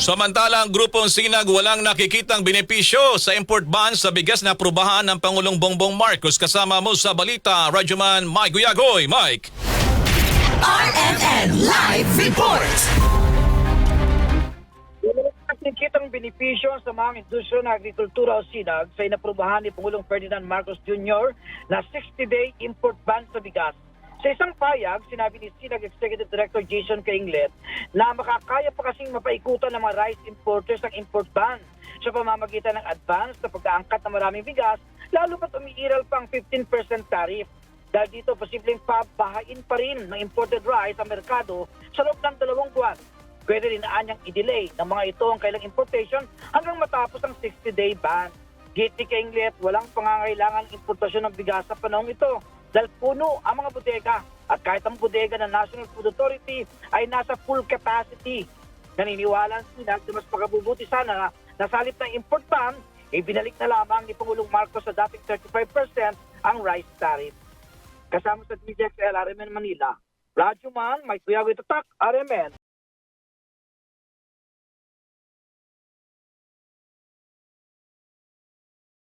Samantala, ang grupong Sinag walang nakikitang benepisyo sa import ban sa bigas na prubahan ng Pangulong Bongbong Marcos. Kasama mo sa balita, Radyoman Mike Guyagoy. Mike! RMN Live Report! Nakikitang benepisyo sa mga industriya ng agrikultura o SINAG sa inaprubahan ni Pangulong Ferdinand Marcos Jr. na 60-day import ban sa bigas. Sa isang payag, sinabi ni SINAG Executive Director Jason Kainglet na makakaya pa kasing mapaikutan ng mga rice importers ang import ban sa pamamagitan ng advance na pag-aangkat ng maraming bigas lalo pat umiiral pa ang 15% tariff. Dahil dito, posibleng pabahain pa rin ng imported rice sa merkado sa loob ng dalawang buwan. Pwede rin anyang i-delay ng mga ito ang kailang importation hanggang matapos ang 60-day ban. Giti Kainglet, walang pangangailangan importasyon ng bigas sa panahong ito dahil puno ang mga bodega at kahit ang bodega ng National Food Authority ay nasa full capacity. Naniniwala sila na mas pagkabubuti sana na nasalip ng import ban, ibinalik na lamang ni Pangulong Marcos sa dating 35% ang rice tariff. Kasama sa DJXL RMN Manila, Radyo Man, Mike Kuyago Tatak, RMN.